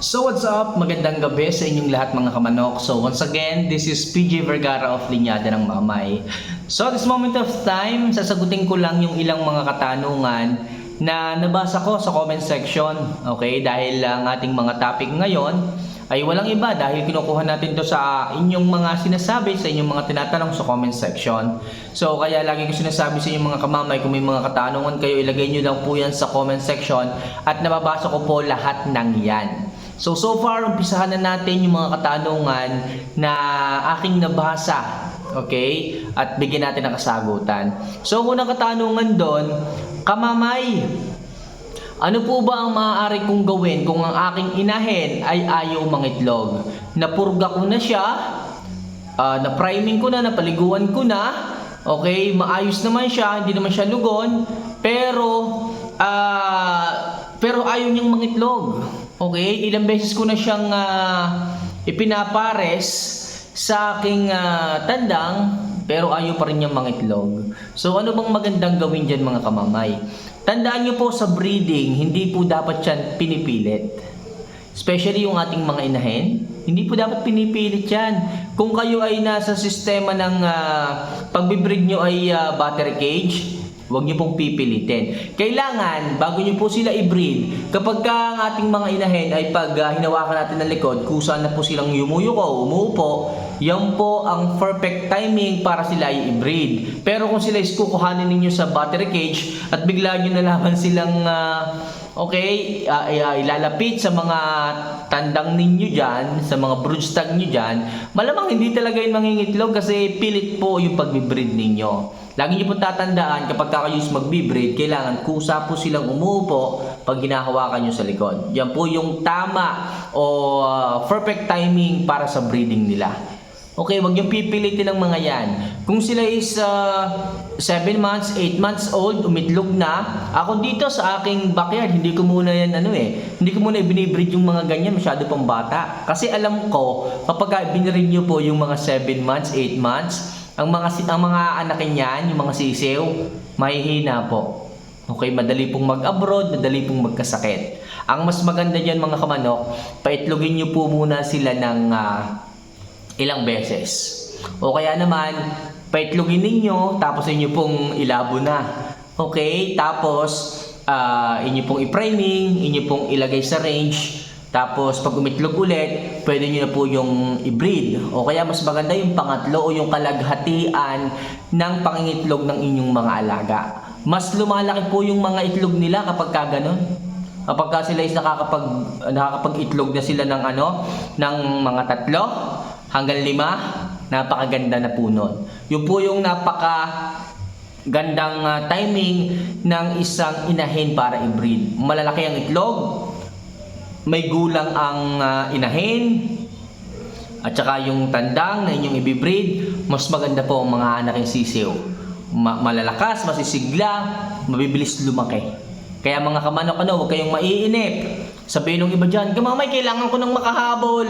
So what's up? Magandang gabi sa inyong lahat mga kamanok. So once again, this is PJ Vergara of Linyada ng Mamay. So this moment of time, sasagutin ko lang yung ilang mga katanungan na nabasa ko sa comment section. Okay? Dahil ang ating mga topic ngayon ay walang iba dahil kinukuha natin to sa inyong mga sinasabi, sa inyong mga tinatanong sa comment section. So kaya lagi ko sinasabi sa inyong mga kamamay, kung may mga katanungan kayo, ilagay nyo lang po yan sa comment section at nababasa ko po lahat ng yan. So, so far, umpisahan na natin yung mga katanungan na aking nabasa. Okay? At bigyan natin ng kasagutan. So, ang unang katanungan doon, Kamamay, ano po ba ang maaari kong gawin kung ang aking inahin ay ayaw mangitlog? Napurga ko na siya, ah, na-priming ko na, napaliguan ko na, okay, maayos naman siya, hindi naman siya lugon, pero, ah, pero ayaw niyang mangitlog. Okay, ilang beses ko na siyang ah, ipinapares sa aking ah, tandang, pero ayaw pa rin niyang mangitlog. So ano bang magandang gawin dyan mga kamamay? Tandaan niyo po sa breeding, hindi po dapat yan pinipilit. Especially yung ating mga inahin, hindi po dapat pinipilit yan. Kung kayo ay nasa sistema ng uh, pagbibreed nyo ay ah, battery cage, huwag nyo pong pipilitin. Kailangan, bago nyo po sila i-breed, kapag ka ang ating mga inahin ay pag ah, hinawakan natin ng likod, kusa na po silang yumuyuko, umuupo, yan po ang perfect timing para sila ay i-breed. Pero kung sila is kukuhanin ninyo sa battery cage at bigla nyo nalaman silang ah, okay, ah, ah, ilalapit sa mga tandang ninyo dyan, sa mga broodstag nyo dyan, malamang hindi talaga yung mangingitlog kasi pilit po yung pagbibreed ninyo. Lagi niyo po tatandaan kapag kayo is magbibreed, kailangan kusa po silang umuupo pag hinahawakan nyo sa likod. Yan po yung tama o ah, perfect timing para sa breeding nila. Okay, wag yung pipilitin ng mga yan. Kung sila is 7 months, 8 months old, umitlog na, ako dito sa aking backyard, hindi ko muna yan ano eh, hindi ko muna ibinibreed yung mga ganyan, masyado pang bata. Kasi alam ko, kapag binreed nyo po yung mga 7 months, 8 months, ang mga ang mga anak niyan, yung mga sisiw, mahihina po. Okay, madali pong mag-abroad, madali pong magkasakit. Ang mas maganda diyan mga kamanok, paitlogin niyo po muna sila ng ah, ilang beses. O kaya naman, paitlogin ninyo, tapos inyo pong ilabo na. Okay? Tapos, ah, inyo pong i-priming, inyo pong ilagay sa range, tapos pag umitlog ulit, pwede nyo na po yung i-breed. O kaya mas maganda yung pangatlo o yung kalaghatian ng pangingitlog ng inyong mga alaga. Mas lumalaki po yung mga itlog nila kapag ka ganun. Kapag ka sila is nakakapag, nakakapag-itlog na sila ng ano, ng mga tatlo hanggang lima, napakaganda na po nun. Yun po yung napaka gandang ah, timing ng isang inahin para i-breed. Malalaki ang itlog, may gulang ang ah, inahin, at saka yung tandang na inyong ibibreed, mas maganda po ang mga anak ng sisiw. Ma- malalakas, masisigla, mabibilis lumaki. Kaya mga kamanok ano, huwag kayong maiinip. Sabihin ng iba dyan, kamamay, kailangan ko ng makahabol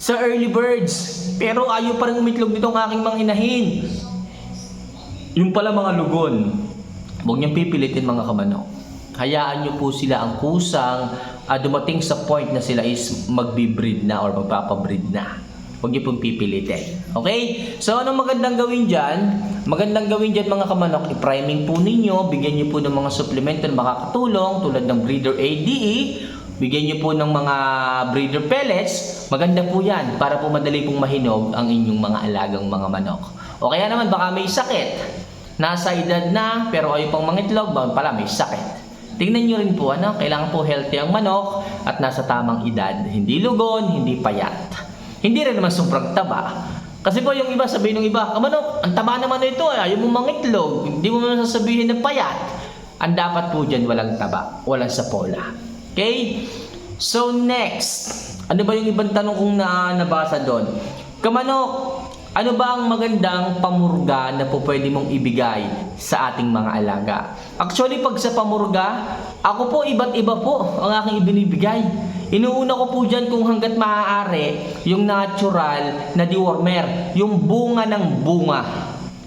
sa early birds. Pero ayaw pa rin umitlog dito ang aking mga inahin. Yung pala mga lugon, huwag niyong pipilitin mga kamanok. Hayaan niyo po sila ang kusang ah, dumating sa point na sila is magbi-breed na or magpapabreed na. Huwag niyo pong pipilitin. Okay? So, anong magandang gawin dyan? Magandang gawin dyan mga kamanok, i-priming po ninyo, bigyan niyo po ng mga supplemento na makakatulong tulad ng breeder ADE, bigyan niyo po ng mga breeder pellets, maganda po yan para po madali pong mahinog ang inyong mga alagang mga manok. O kaya naman baka may sakit, nasa edad na pero ayaw pang mangitlog, baka pala may sakit. Tingnan nyo rin po, ano, kailangan po healthy ang manok at nasa tamang edad. Hindi lugon, hindi payat. Hindi rin naman sobrang taba. Kasi po yung iba, sabihin ng iba, kamanok, ang taba naman na ito, eh, ayaw mo mangitlog, hindi mo naman sasabihin na payat. Ang dapat po dyan, walang taba, walang sapola. Okay? So next, ano ba yung ibang tanong kong na nabasa doon? Kamanok, ano ba ang magandang pamurga na po pwede mong ibigay sa ating mga alaga? Actually, pag sa pamurga, ako po iba't iba po ang aking ibinibigay. Inuuna ko po dyan kung hanggat maaari yung natural na dewormer, yung bunga ng bunga.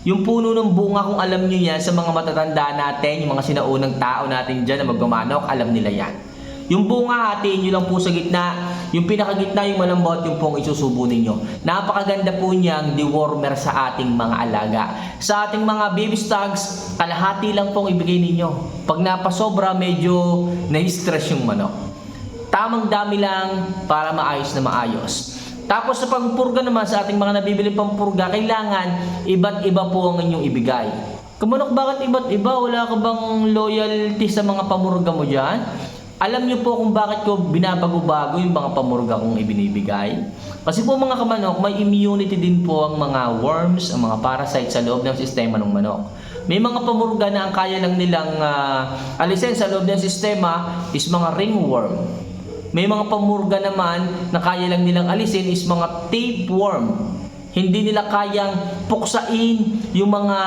Yung puno ng bunga, kung alam nyo yan sa mga matatanda natin, yung mga sinaunang tao natin dyan na magmamanok, alam nila yan. Yung bunga, hatiin nyo lang po sa gitna, yung pinakagitna yung malambot yung pong isusubo ninyo. Napakaganda po niyang dewormer sa ating mga alaga. Sa ating mga baby stags, kalahati lang pong ibigay ninyo. Pag napasobra, medyo na-stress yung manok. Tamang dami lang para maayos na maayos. Tapos sa pangpurga naman sa ating mga nabibili pampurga, kailangan iba't iba po ang inyong ibigay. Kumanok, bakit iba't iba? Wala ka bang loyalty sa mga pamurga mo dyan? Alam niyo po kung bakit ko binabago-bago yung mga pamurga kong ibinibigay? Kasi po mga kamanok, may immunity din po ang mga worms, ang mga parasites sa loob ng sistema ng manok. May mga pamurga na ang kaya lang nilang ah, alisin sa loob ng sistema is mga ringworm. May mga pamurga naman na kaya lang nilang alisin is mga tapeworm. Hindi nila kayang puksain yung mga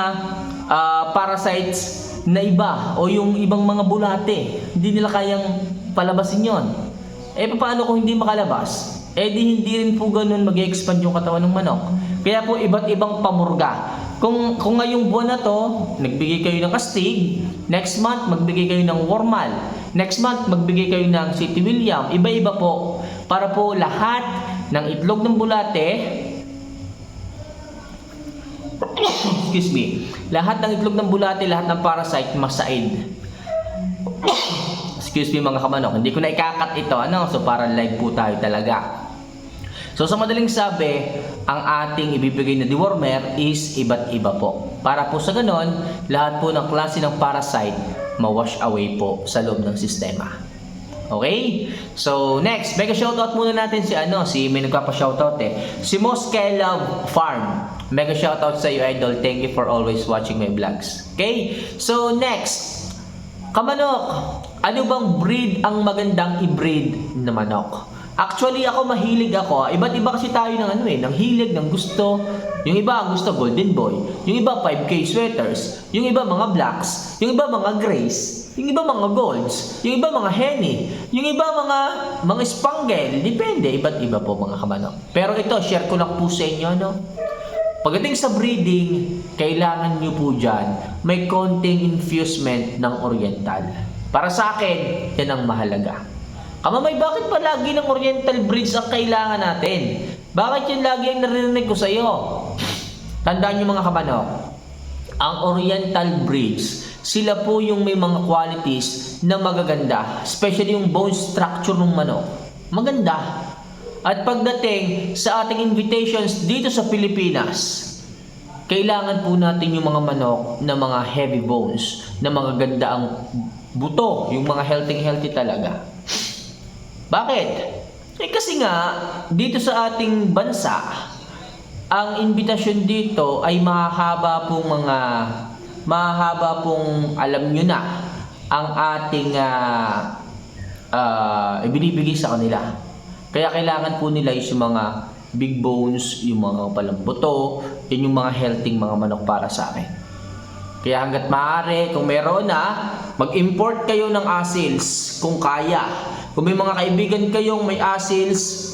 ah, parasites na iba o yung ibang mga bulate. Hindi nila kayang palabasin yon. Eh paano kung hindi makalabas? Eh di hindi rin po ganun mag expand yung katawan ng manok. Kaya po iba't ibang pamurga. Kung, kung ngayong buwan na to, nagbigay kayo ng astig, next month magbigay kayo ng wormal, next month magbigay kayo ng City William, iba-iba po. Para po lahat ng itlog ng bulate, excuse me, lahat ng itlog ng bulate, lahat ng parasite, masaid. excuse me mga kamanok, hindi ko na ikakat ito, ano? So para live po tayo talaga. So sa madaling sabi, ang ating ibibigay na dewormer is iba't iba po. Para po sa ganon, lahat po ng klase ng parasite ma-wash away po sa loob ng sistema. Okay? So next, mega shoutout muna natin si ano, si may nagpapa-shoutout eh. Si Mosque Love Farm. Mega shoutout sa iyo idol. Thank you for always watching my vlogs. Okay? So next, Kamanok, ano bang breed ang magandang i-breed na manok? Actually, ako mahilig ako. Iba't iba kasi tayo ng ano eh, ng hilig, ng gusto. Yung iba ang gusto golden boy. Yung iba 5K sweaters. Yung iba mga blacks. Yung iba mga grays. Yung iba mga golds. Yung iba mga henny. Yung iba mga mga spangle. Depende, iba't iba po mga kamanok. Pero ito, share ko lang po sa inyo, no? Pagdating sa breeding, kailangan nyo po dyan may konting infusement ng oriental. Para sa akin, yan ang mahalaga. Kamamay, bakit pa lagi ng oriental breeds ang kailangan natin? Bakit yun lagi ang naririnig ko sa iyo? Tandaan nyo mga kamanok, ang oriental breeds, sila po yung may mga qualities na magaganda, especially yung bone structure ng manok. Maganda. At pagdating sa ating invitations dito sa Pilipinas, kailangan po natin yung mga manok na mga heavy bones, na magaganda ang buto, yung mga healthy-healthy talaga. Bakit? Eh kasi nga, dito sa ating bansa, ang invitasyon dito ay mahaba pong mga, mahaba pong alam nyo na, ang ating ah, ah, ibinibigay sa kanila. Kaya kailangan po nila is yung mga big bones, yung mga palambuto, yun yung mga healthy mga manok para sa akin. Kaya hanggat maaari, kung meron na, mag-import kayo ng asils kung kaya. Kung may mga kaibigan kayong may asils,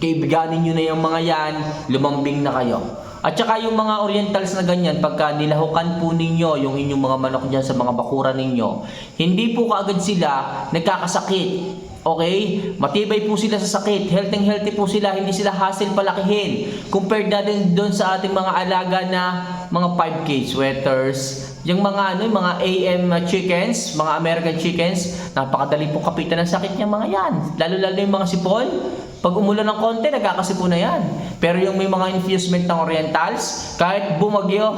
kaibiganin nyo na yung mga yan, lumambing na kayo. At saka yung mga orientals na ganyan, pagka nilahukan po ninyo yung inyong mga manok dyan sa mga bakura ninyo, hindi po kaagad sila nagkakasakit. Okay? Matibay po sila sa sakit. Healthy healthy po sila. Hindi sila hassle palakihin. Compared natin doon sa ating mga alaga na mga 5K sweaters. Yung mga ano, yung mga AM chickens, mga American chickens, napakadali po kapitan ng sakit niya mga yan. Lalo-lalo yung mga sipon. Pag umulan ng konti, nagkakasipon na yan. Pero yung may mga infusement ng orientals, kahit bumagyo,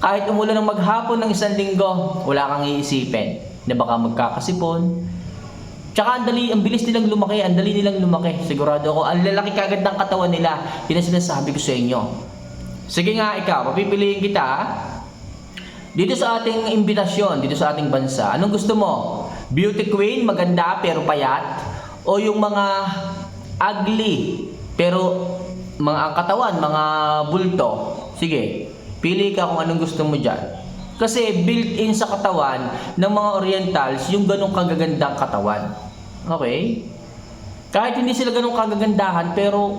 kahit umulan ng maghapon ng isang linggo, wala kang iisipin na baka magkakasipon, Tsaka ang dali, ang bilis nilang lumaki, ang dali nilang lumaki. Sigurado ako, ang lalaki kagad ng katawan nila. Yun ang sinasabi ko sa inyo. Sige nga, ikaw, papipiliin kita. Dito sa ating imbitasyon, dito sa ating bansa, anong gusto mo? Beauty queen, maganda pero payat? O yung mga ugly, pero mga katawan, mga bulto? Sige, pili ka kung anong gusto mo dyan. Kasi built-in sa katawan ng mga orientals yung ganong kagagandang katawan. Okay? Kahit hindi sila ganong kagagandahan, pero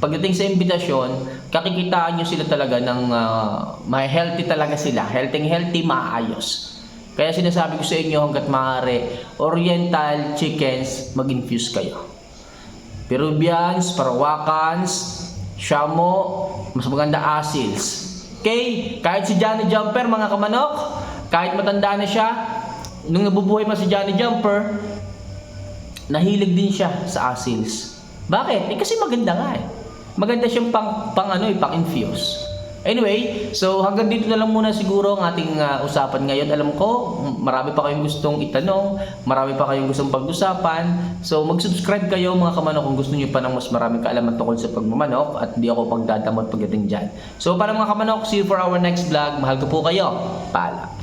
pagdating sa imbitasyon, kakikitaan nyo sila talaga ng uh, may healthy talaga sila. Healthy, healthy, maayos. Kaya sinasabi ko sa inyo hanggat maaari, oriental chickens, mag-infuse kayo. Peruvians, Parawakans, Shamo, mas maganda Asils. Okay? Kahit si Johnny Jumper, mga kamanok, kahit matanda na siya, nung nabubuhay pa si Johnny Jumper, nahilig din siya sa Asils. Bakit? Eh kasi maganda nga eh. Maganda siyang pang, pang ano eh, pang infuse. Anyway, so hanggang dito na lang muna siguro ang ating ah, usapan ngayon. Alam ko, marami pa kayong gustong itanong, marami pa kayong gustong pag-usapan. So mag-subscribe kayo mga kamanok kung gusto niyo pa ng mas maraming kaalaman tungkol sa pagmamanok at hindi ako pagdadamot pagdating dyan. So para mga kamanok, see you for our next vlog. Mahal ko po kayo. Paalam.